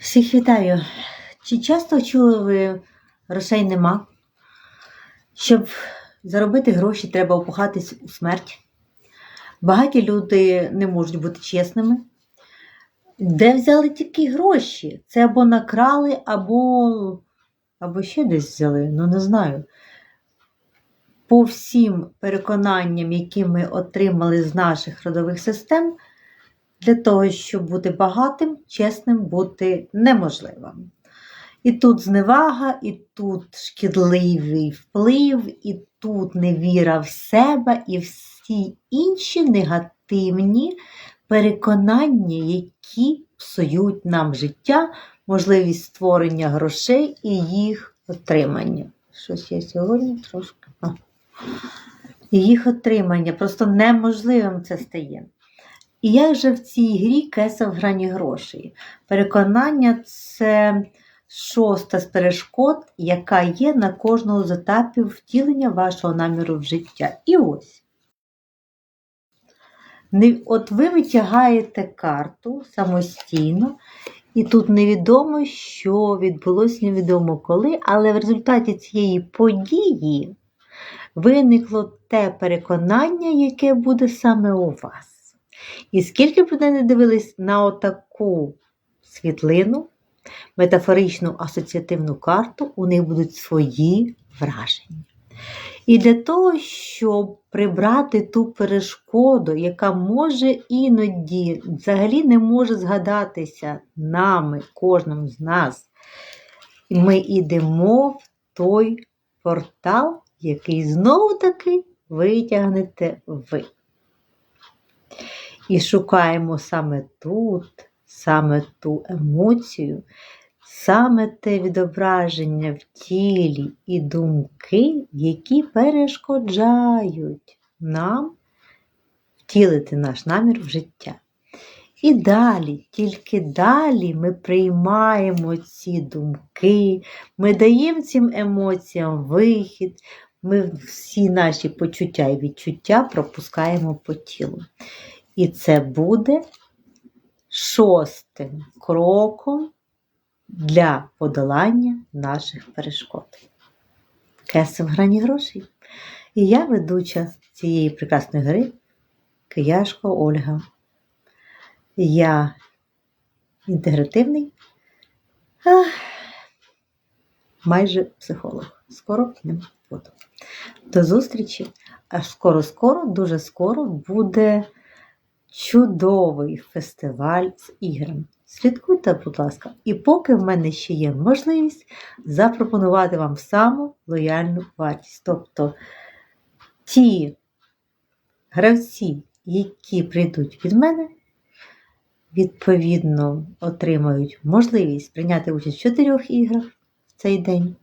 Всіх вітаю. Чи часто чули ви грошей нема? Щоб заробити гроші, треба опухатись у смерть. Багаті люди не можуть бути чесними. Де взяли тільки гроші? Це або накрали, або, або ще десь взяли, ну не знаю. По всім переконанням, які ми отримали з наших родових систем, для того, щоб бути багатим, чесним бути неможливо. І тут зневага, і тут шкідливий вплив, і тут невіра в себе, і всі інші негативні переконання, які псують нам життя, можливість створення грошей і їх отримання. Щось я сьогодні трошки. І їх отримання. Просто неможливим це стає. І як же в цій грі кеса в грані грошей? Переконання це шоста з перешкод, яка є на кожному з етапів втілення вашого наміру в життя. І ось. От ви витягаєте карту самостійно, і тут невідомо, що відбулося невідомо коли, але в результаті цієї події виникло те переконання, яке буде саме у вас. І скільки б ви не дивились на отаку світлину, метафоричну асоціативну карту, у них будуть свої враження. І для того, щоб прибрати ту перешкоду, яка може іноді взагалі не може згадатися нами, кожному з нас, ми йдемо в той портал, який знову таки витягнете ви. І шукаємо саме тут, саме ту емоцію, саме те відображення в тілі і думки, які перешкоджають нам втілити наш намір в життя. І далі, тільки далі ми приймаємо ці думки, ми даємо цим емоціям вихід, ми всі наші почуття і відчуття пропускаємо по тілу. І це буде шостим кроком для подолання наших перешкод. Кесем грані грошей. І я ведуча цієї прекрасної гри Кияшко Ольга. Я інтегративний, ах, майже психолог. Скоро ним буду. До зустрічі! Аж скоро-скоро, дуже скоро буде чудовий фестиваль з іграми. Слідкуйте, будь ласка, і поки в мене ще є можливість запропонувати вам саму лояльну вартість. Тобто ті гравці, які прийдуть від мене, відповідно отримають можливість прийняти участь в чотирьох іграх в цей день.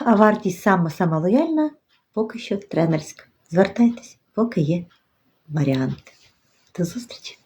А вартість сама-сама лояльна, поки що тренерська. Звертайтесь, поки є варіанти. До зустрічі!